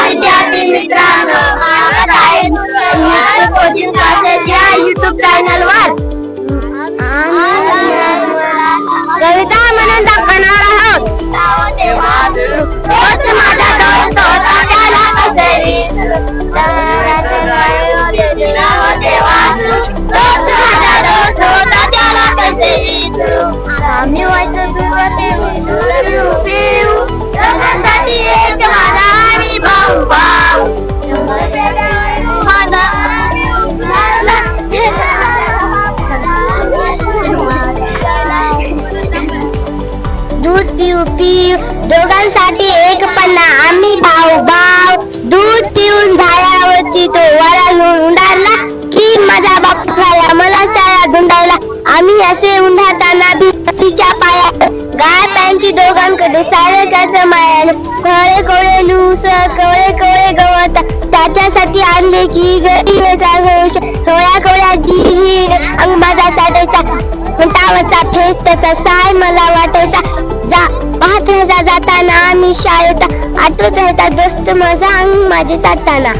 विद्यार्थी मित्रांनो आम्हाला आहे संज्ञान कोचिंग क्लासेस या युट्यूब कविता म्हणून कसे विसरू आम्ही व्हायचं तुझं पिऊ पिऊ पिऊ दोघांसाठी एक माझा आणि भाऊ भाऊ माझा दूध पिऊ पिऊ. दोघांसाठी एक पन्ना. आम्ही भाऊ आम्ही असे उंडाताना भीतीच्या पाया गाय पायांची दोघांकडे सारे त्याचं मायाने. कळे कोळे लूस कोळे कोळे गवत त्याच्यासाठी आणले की गरीब घोष. थोड्या कोळ्या जी अंगबाजा साठायचा उंटावरचा फेस त्याचा साय मला वाटायचा. जा पाहत राहायचा जाताना आम्ही शाळेत आठवत राहता दोस्त माझा अंग माझे ताटाना